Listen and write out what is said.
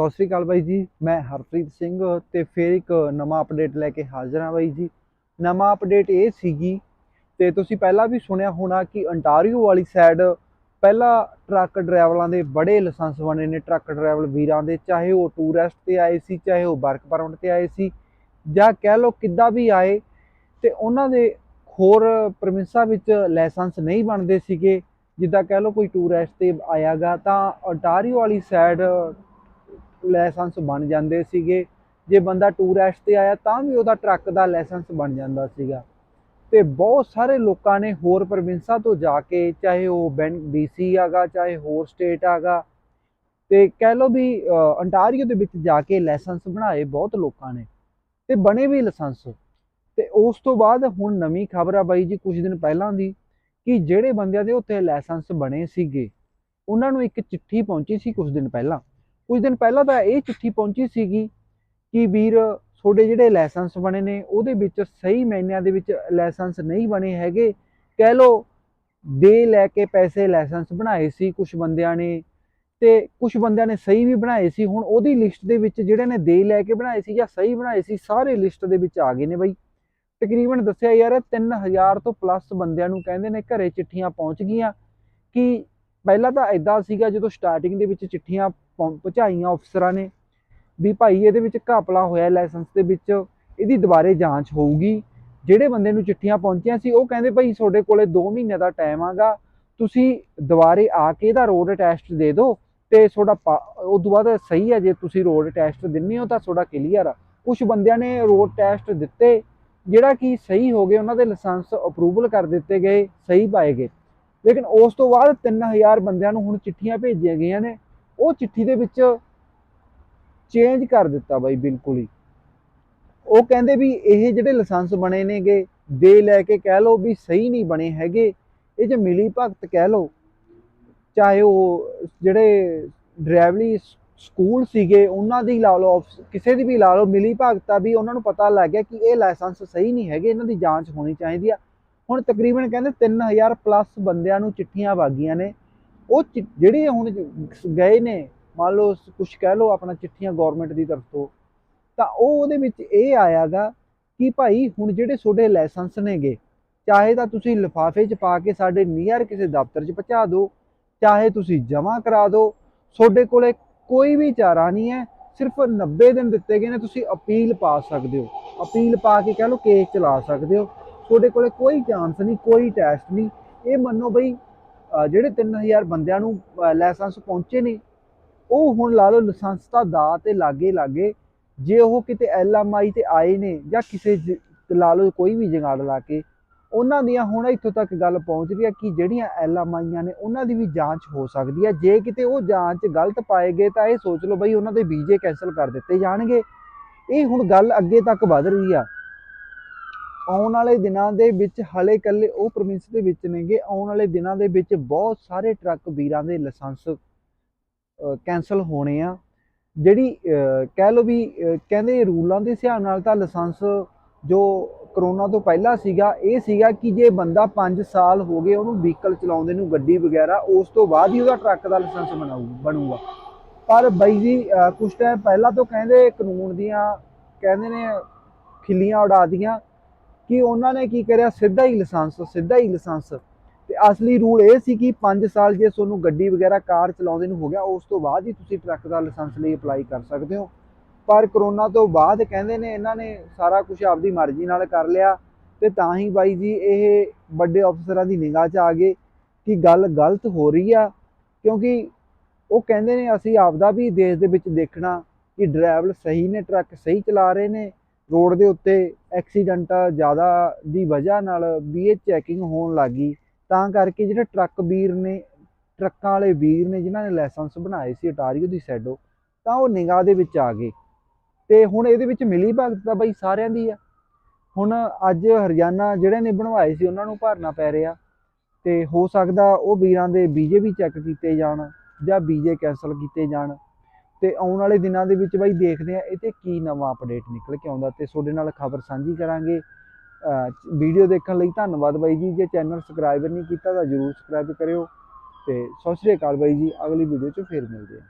ਸਤਿ ਸ੍ਰੀ ਅਕਾਲ ਬਾਈ ਜੀ, ਮੈਂ ਹਰਪ੍ਰੀਤ ਸਿੰਘ ਤੇ ਫਿਰ ਇੱਕ ਨਵਾਂ ਅਪਡੇਟ ਲੈ ਕੇ ਹਾਜ਼ਰ ਹਾਂ ਬਾਈ ਜੀ। ਨਵਾਂ ਅਪਡੇਟ ਇਹ ਸੀਗੀ ਤੇ ਤੁਸੀਂ ਪਹਿਲਾਂ ਵੀ ਸੁਣਿਆ ਹੋਣਾ ਕਿ ਅੰਟਾਰੀਓ ਵਾਲੀ ਸਾਈਡ ਪਹਿਲਾਂ ਟਰੱਕ ਡਰਾਈਵਰਾਂ ਦੇ ਬੜੇ ਲਾਇਸੈਂਸ ਬਣੇ ਨੇ ਟਰੱਕ ਡਰਾਈਵਰ ਵੀਰਾਂ ਦੇ, ਚਾਹੇ ਉਹ ਟੂਰਿਸਟ ਤੇ ਆਏ ਸੀ, ਚਾਹੇ ਉਹ ਵਰਕ ਪਰਮਿਟ ਤੇ ਆਏ ਸੀ, ਜਾਂ ਕਹਿ ਲਓ ਕਿੱਦਾਂ ਵੀ ਆਏ, ਤੇ ਉਹਨਾਂ ਦੇ ਹੋਰ ਪ੍ਰੋਵਿੰਸਾਂ ਵਿੱਚ ਲਾਇਸੈਂਸ ਨਹੀਂ ਬਣਦੇ ਸੀਗੇ। ਜਿੱਦਾਂ ਕਹਿ ਲਓ ਕੋਈ ਟੂਰਿਸਟ ਤੇ ਆਇਆਗਾ, ਤਾਂ ਅੰਟਾਰੀਓ ਵਾਲੀ ਸਾਈਡ ਲਾਇਸੈਂਸ ਬਣ ਜਾਂਦੇ ਸੀਗੇ। ਜੇ ਬੰਦਾ ਟੂਰਿਸਟ ਤੇ ਆਇਆ ਤਾਂ ਵੀ ਉਹਦਾ ਟਰੱਕ ਦਾ ਲਾਇਸੈਂਸ ਬਣ ਜਾਂਦਾ ਸੀਗਾ। ਤੇ ਬਹੁਤ ਸਾਰੇ ਲੋਕਾਂ ਨੇ ਹੋਰ ਪ੍ਰੋਵਿੰਸਾਂ ਤੋਂ ਜਾ ਕੇ, ਚਾਹੇ ਉਹ ਬੈਨ ਬੀਸੀ ਆਗਾ, ਚਾਹੇ ਹੋਰ ਸਟੇਟ ਆਗਾ, ਤੇ ਕਹਿ ਲਓ ਵੀ ਅੰਟਾਰੀਓ ਦੇ ਵਿੱਚ ਜਾ ਕੇ ਲਾਇਸੈਂਸ ਬਣਾਏ ਬਹੁਤ ਲੋਕਾਂ ਨੇ। ਤੇ ਬਣੇ ਵੀ ਲਾਇਸੈਂਸ। ਤੇ ਉਸ ਤੋਂ ਬਾਅਦ ਹੁਣ ਨਵੀਂ ਖਬਰ ਆ ਬਾਈ ਜੀ, ਕੁਝ ਦਿਨ ਪਹਿਲਾਂ ਦੀ, ਕਿ ਜਿਹੜੇ ਬੰਦਿਆਂ ਦੇ ਉੱਤੇ ਲਾਇਸੈਂਸ ਬਣੇ ਸੀਗੇ, ਉਹਨਾਂ ਨੂੰ ਇੱਕ ਚਿੱਠੀ ਪਹੁੰਚੀ ਸੀ ਕੁਝ ਦਿਨ ਪਹਿਲਾਂ। ਕੁਝ ਦਿਨ ਪਹਿਲਾਂ ਤਾਂ ਇਹ ਚਿੱਠੀ ਪਹੁੰਚੀ ਸੀਗੀ ਕਿ ਵੀਰ, ਤੁਹਾਡੇ ਜਿਹੜੇ ਲਾਇਸੈਂਸ ਬਣੇ ਨੇ, ਉਹਦੇ ਵਿੱਚ ਸਹੀ ਮਹੀਨਿਆਂ ਦੇ ਵਿੱਚ ਲਾਇਸੈਂਸ ਨਹੀਂ ਬਣੇ ਹੈਗੇ। ਕਹਿ ਲਓ, ਦੇ ਲੈ ਕੇ ਪੈਸੇ ਲਾਇਸੈਂਸ ਬਣਾਏ ਸੀ ਕੁਝ ਬੰਦਿਆਂ ਨੇ ਤੇ ਕੁਝ ਬੰਦਿਆਂ ਨੇ ਸਹੀ ਵੀ ਬਣਾਏ ਸੀ। ਹੁਣ ਉਹਦੀ ਲਿਸਟ ਦੇ ਵਿੱਚ ਜਿਹੜੇ ਨੇ ਦੇ ਲੈ ਕੇ ਬਣਾਏ ਸੀ ਜਾਂ ਸਹੀ ਬਣਾਏ ਸੀ, ਸਾਰੇ ਲਿਸਟ ਦੇ ਵਿੱਚ ਆ ਗਏ ਨੇ ਬਈ। ਤਕਰੀਬਨ ਦੱਸਿਆ ਯਾਰ 3000 ਤੋਂ ਪਲੱਸ ਬੰਦਿਆਂ ਨੂੰ ਕਹਿੰਦੇ ਨੇ ਘਰੇ ਚਿੱਠੀਆਂ ਪਹੁੰਚ ਗਈਆਂ ਕਿ ਪਹਿਲਾਂ ਤਾਂ ਐਦਾਂ ਸੀਗਾ ਜਦੋਂ ਸਟਾਰਟਿੰਗ ਦੇ ਵਿੱਚ ਚਿੱਠੀਆਂ ਪਹੁੰ- ਪਹੁੰਚਾਈਆਂ ਅਫਸਰਾਂ ਨੇ ਵੀ ਭਾਈ ਇਹਦੇ ਵਿੱਚ ਘਾਪਲਾ ਹੋਇਆ ਲਾਇਸੈਂਸ ਦੇ ਵਿੱਚ, ਇਹਦੀ ਦੁਬਾਰੇ ਜਾਂਚ ਹੋਊਗੀ। ਜਿਹੜੇ ਬੰਦੇ ਨੂੰ ਚਿੱਠੀਆਂ ਪਹੁੰਚੀਆਂ ਸੀ, ਉਹ ਕਹਿੰਦੇ ਭਾਈ ਤੁਹਾਡੇ ਕੋਲੇ 2 ਮਹੀਨੇ ਦਾ ਟਾਈਮ ਆਗਾ, ਤੁਸੀਂ ਦੁਬਾਰੇ ਆ ਕੇ ਇਹਦਾ ਰੋਡ ਟੈਸਟ ਦੇ ਦਿਓ ਤੇ ਤੁਹਾਡਾ ਉਸ ਤੋਂ ਬਾਅਦ ਸਹੀ ਹੈ, ਜੇ ਤੁਸੀਂ ਰੋਡ ਟੈਸਟ ਦਿੰਨੇ ਹੋ ਤਾਂ ਤੁਹਾਡਾ ਕਲੀਅਰ ਆ। ਕੁਝ ਬੰਦਿਆਂ ਨੇ ਰੋਡ ਟੈਸਟ ਦਿੱਤੇ, ਜਿਹੜਾ ਕਿ ਸਹੀ ਹੋ ਗਏ, ਉਹਨਾਂ ਦੇ ਲਾਇਸੈਂਸ ਅਪਰੂਵਲ ਕਰ ਦਿੱਤੇ ਗਏ, ਸਹੀ ਪਾਏ ਗਏ। ਲੇਕਿਨ ਉਸ ਤੋਂ ਬਾਅਦ 3000 ਬੰਦਿਆਂ ਨੂੰ ਹੁਣ ਚਿੱਠੀਆਂ ਭੇਜੀਆਂ ਗਈਆਂ ਨੇ। ਉਹ ਚਿੱਠੀ ਦੇ ਵਿੱਚ ਚੇਂਜ ਕਰ ਦਿੱਤਾ ਬਾਈ, ਬਿਲਕੁਲ ਹੀ। ਉਹ ਕਹਿੰਦੇ ਵੀ ਇਹ ਜਿਹੜੇ ਲਾਇਸੈਂਸ ਬਣੇ ਨੇਗੇ, ਦੇ ਲੈ ਕੇ ਕਹਿ ਲਓ ਵੀ ਸਹੀ ਨਹੀਂ ਬਣੇ ਹੈਗੇ, ਇਹ ਜੇ ਮਿਲੀ ਭਗਤ ਕਹਿ ਲਓ, ਚਾਹੇ ਉਹ ਜਿਹੜੇ ਡਰਾਈਵਰੀ ਸਕੂਲ ਸੀਗੇ, ਉਹਨਾਂ ਦੀ ਲਾ ਲਓ ਅਫਸ- ਕਿਸੇ ਦੀ ਵੀ ਲਾ ਲਓ, ਮਿਲੀ ਭਗਤ ਵੀ ਉਹਨਾਂ ਨੂੰ ਪਤਾ ਲੱਗ ਗਿਆ ਕਿ ਇਹ ਲਾਇਸੈਂਸ ਸਹੀ ਨਹੀਂ ਹੈਗੇ, ਇਹਨਾਂ ਦੀ ਜਾਂਚ ਹੋਣੀ ਚਾਹੀਦੀ ਆ। ਹੁਣ ਤਕਰੀਬਨ ਕਹਿੰਦੇ 3000 ਪਲੱਸ ਬੰਦਿਆਂ ਨੂੰ ਚਿੱਠੀਆਂ ਵਾਗੀਆਂ ਨੇ। ਉਹ ਚਿ- ਜਿਹੜੇ ਹੁਣ ਗਏ ਨੇ, ਮੰਨ ਲਓ ਕੁਝ ਕਹਿ ਲਓ ਆਪਣਾ ਚਿੱਠੀਆਂ ਗਵਰਨਮੈਂਟ ਦੀ ਤਰਫ ਤੋਂ, ਤਾਂ ਉਹ ਉਹਦੇ ਵਿੱਚ ਇਹ ਆਇਆਗਾ ਕਿ ਭਾਈ ਹੁਣ ਜਿਹੜੇ ਤੁਹਾਡੇ ਲਾਇਸੈਂਸ ਨੇਗੇ, ਚਾਹੇ ਤਾਂ ਤੁਸੀਂ ਲਿਫਾਫੇ 'ਚ ਪਾ ਕੇ ਸਾਡੇ ਨੀਅਰ ਕਿਸੇ ਦਫ਼ਤਰ 'ਚ ਪਹੁੰਚਾ ਦਿਓ, ਚਾਹੇ ਤੁਸੀਂ ਜਮ੍ਹਾਂ ਕਰਾ ਦਿਓ, ਤੁਹਾਡੇ ਕੋਲੇ ਕੋਈ ਵੀ ਚਾਰਾ ਨਹੀਂ ਹੈ, ਸਿਰਫ 90 ਦਿਨ ਦਿੱਤੇ ਗਏ ਨੇ, ਤੁਸੀਂ ਅਪੀਲ ਪਾ ਸਕਦੇ ਹੋ। ਅਪੀਲ ਪਾ ਕੇ ਕਹਿ ਲਓ ਕੇਸ ਚਲਾ ਸਕਦੇ ਹੋ। ਤੁਹਾਡੇ ਕੋਲੇ ਕੋਈ ਚਾਂਸ ਨਹੀਂ, ਕੋਈ ਟੈਸਟ ਨਹੀਂ। ਇਹ ਮੰਨੋ ਬਈ, ਅਹ ਜਿਹੜੇ 3000 ਬੰਦਿਆਂ ਨੂੰ ਲਾਇਸੈਂਸ ਪਹੁੰਚੇ ਨੇ, ਉਹ ਹੁਣ ਲਾ ਲਓ ਲਾਇਸੈਂਸ ਦਾ ਤੇ ਲਾਗੇ ਲਾਗੇ। ਜੇ ਉਹ ਕਿਤੇ ਐਲਐਮਆਈ ਤੇ ਆਏ ਨੇ ਜਾਂ ਕਿਸੇ ਜ- ਲਾ ਲਓ ਕੋਈ ਵੀ ਜਗਾੜ ਲਾ ਕੇ, ਉਹਨਾਂ ਦੀਆਂ ਹੁਣ ਇੱਥੋਂ ਤੱਕ ਗੱਲ ਪਹੁੰਚ ਰਹੀ ਹੈ ਕਿ ਜਿਹੜੀਆਂ ਐਲਐਮਆਈਆਂ ਨੇ, ਉਹਨਾਂ ਦੀ ਵੀ ਜਾਂਚ ਹੋ ਸਕਦੀ ਹੈ। ਜੇ ਕਿਤੇ ਉਹ ਜਾਂਚ ਗਲਤ ਪਾਏ ਗਏ ਤਾਂ ਇਹ ਸੋਚ ਲਓ ਬਈ ਉਹਨਾਂ ਦੇ ਵੀਜ਼ੇ ਕੈਨਸਲ ਕਰ ਦਿੱਤੇ ਜਾਣਗੇ। ਇਹ ਹੁਣ ਗੱਲ ਅੱਗੇ ਤੱਕ ਵਧ ਰਹੀ ਆ। ਆਉਣ ਵਾਲੇ ਦਿਨਾਂ ਦੇ ਵਿੱਚ ਹਲੇ ਕੱਲੇ ਉਹ ਪ੍ਰੋਵਿੰਸ ਦੇ ਵਿੱਚ ਨੇਗੇ। ਆਉਣ ਵਾਲੇ ਦਿਨਾਂ ਦੇ ਵਿੱਚ ਬਹੁਤ ਸਾਰੇ ਟਰੱਕ ਵੀਰਾਂ ਦੇ ਲਾਇਸੈਂਸ ਕੈਨਸਲ ਹੋਣੇ ਆ। ਜਿਹੜੀ ਕਹਿ ਲਓ ਵੀ ਕਹਿੰਦੇ ਰੂਲਾਂ ਦੇ ਹਿਸਾਬ ਨਾਲ ਤਾਂ ਲਾਇਸੈਂਸ ਜੋ ਕਰੋਨਾ ਤੋਂ ਪਹਿਲਾਂ ਸੀਗਾ ਇਹ ਸੀਗਾ ਕਿ ਜੇ ਬੰਦਾ 5 ਸਾਲ ਹੋ ਗਏ ਉਹਨੂੰ ਵਹੀਕਲ ਚਲਾਉਂਦੇ ਨੂੰ ਗੱਡੀ ਵਗੈਰਾ ਉਸ ਤੋਂ ਬਾਅਦ ਹੀ ਉਹਦਾ ਟਰੱਕ ਦਾ ਲਾਇਸੈਂਸ ਬਣਾਊ ਬਣੂਗਾ। ਪਰ ਬਾਈ ਜੀ ਅਹ, ਕੁਛ ਟਾਈਮ ਪਹਿਲਾਂ ਤੋਂ ਕਹਿੰਦੇ ਕਾਨੂੰਨ ਦੀਆਂ ਕਹਿੰਦੇ ਨੇ ਖਿੱਲੀਆਂ ਉਡਾ ਦੀਆਂ ਕਿ ਉਹਨਾਂ ਨੇ ਕੀ ਕਰਿਆ? ਸਿੱਧਾ ਹੀ ਲਾਇਸੈਂਸ, ਸਿੱਧਾ ਹੀ ਲਾਇਸੈਂਸ। ਤੇ ਅਸਲੀ ਰੂਲ ਇਹ ਸੀ ਕਿ 5 ਸਾਲ ਜੇ ਤੁਹਾਨੂੰ ਗੱਡੀ ਵਗੈਰਾ, ਕਾਰ ਚਲਾਉਂਦੇ ਨੂੰ ਹੋ ਗਿਆ, ਉਸ ਤੋਂ ਬਾਅਦ ਹੀ ਤੁਸੀਂ ਟਰੱਕ ਦਾ ਲਾਇਸੈਂਸ ਲਈ ਅਪਲਾਈ ਕਰ ਸਕਦੇ ਹੋ। ਪਰ ਕਰੋਨਾ ਤੋਂ ਬਾਅਦ ਕਹਿੰਦੇ ਨੇ ਇਹਨਾਂ ਨੇ ਸਾਰਾ ਕੁਝ ਆਪਦੀ ਮਰਜ਼ੀ ਨਾਲ ਕਰ ਲਿਆ ਤੇ ਤਾਂ ਹੀ ਬਾਈ ਜੀ ਇਹ ਵੱਡੇ ਅਫਸਰਾਂ ਦੀ ਨਿਗਾਹ 'ਚ ਆ ਗਏ ਕਿ ਗੱਲ ਗਲਤ ਹੋ ਰਹੀ ਆ, ਕਿਉਂਕਿ ਉਹ ਕਹਿੰਦੇ ਨੇ ਅਸੀਂ ਆਪਦਾ ਵੀ ਦੇਸ਼ ਦੇ ਵਿੱਚ ਦੇਖਣਾ ਕਿ ਡਰਾਈਵਰ ਸਹੀ ਨੇ, ਟਰੱਕ ਸਹੀ ਚਲਾ ਰਹੇ ਨੇ। ਰੋਡ ਦੇ ਉੱਤੇ ਐਕਸੀਡੈਂਟ ਜ਼ਿਆਦਾ ਦੀ ਵਜ੍ਹਾ ਨਾਲ ਵੀ ਇਹ ਚੈਕਿੰਗ ਹੋਣ ਲੱਗੀ ਤਾਂ ਕਰਕੇ ਜਿਹੜੇ ਟਰੱਕ ਵੀਰ ਨੇ, ਟਰੱਕਾਂ ਵਾਲੇ ਵੀਰ ਨੇ ਜਿਨ੍ਹਾਂ ਨੇ ਲਾਇਸੈਂਸ ਬਣਾਏ ਸੀ ਅਟਾਰੀਓ ਦੀ ਸੈਡੋ, ਤਾਂ ਉਹ ਨਿਗਾਹ ਦੇ ਵਿੱਚ ਆ ਗਏ। ਤੇ ਹੁਣ ਇਹਦੇ ਵਿੱਚ ਮਿਲੀ ਭਗਤ ਤਾਂ ਬਈ ਸਾਰਿਆਂ ਦੀ ਆ। ਹੁਣ ਅੱਜ ਹਰਿਆਣਾ ਜਿਹੜੇ ਨੇ ਬਣਵਾਏ ਸੀ ਉਹਨਾਂ ਨੂੰ ਭਰਨਾ ਪੈ ਰਿਹਾ। ਤੇ ਹੋ ਸਕਦਾ ਉਹ ਵੀਰਾਂ ਦੇ ਵੀਜ਼ੇ ਵੀ ਚੈੱਕ ਕੀਤੇ ਜਾਣ ਜਾਂ ਵੀਜ਼ੇ ਕੈਨਸਲ ਕੀਤੇ ਜਾਣ। ਤੇ ਆਉਣ ਵਾਲੇ ਦਿਨਾਂ ਦੇ ਵਿੱਚ ਬਾਈ ਦੇਖਦੇ ਆ ਇਹ ਤੇ ਕੀ ਨਵਾਂ ਅਪਡੇਟ ਨਿਕਲ ਕੇ ਆਉਂਦਾ ਤੇ ਤੁਹਾਡੇ ਨਾਲ ਖਬਰ ਸਾਂਝੀ ਕਰਾਂਗੇ। ਵੀਡੀਓ ਦੇਖਣ ਲਈ ਧੰਨਵਾਦ ਬਾਈ ਜੀ। ਜੇ ਚੈਨਲ ਸਬਸਕ੍ਰਾਈਬ ਨਹੀਂ ਕੀਤਾ ਤਾਂ ਜਰੂਰ ਸਬਸਕ੍ਰਾਈਬ ਕਰਿਓ ਤੇ ਸਤਿ ਸ਼੍ਰੀ ਅਕਾਲ ਬਾਈ ਜੀ। ਅਗਲੀ ਵੀਡੀਓ 'ਚ ਫੇਰ ਮਿਲਦੇ ਹਾਂ।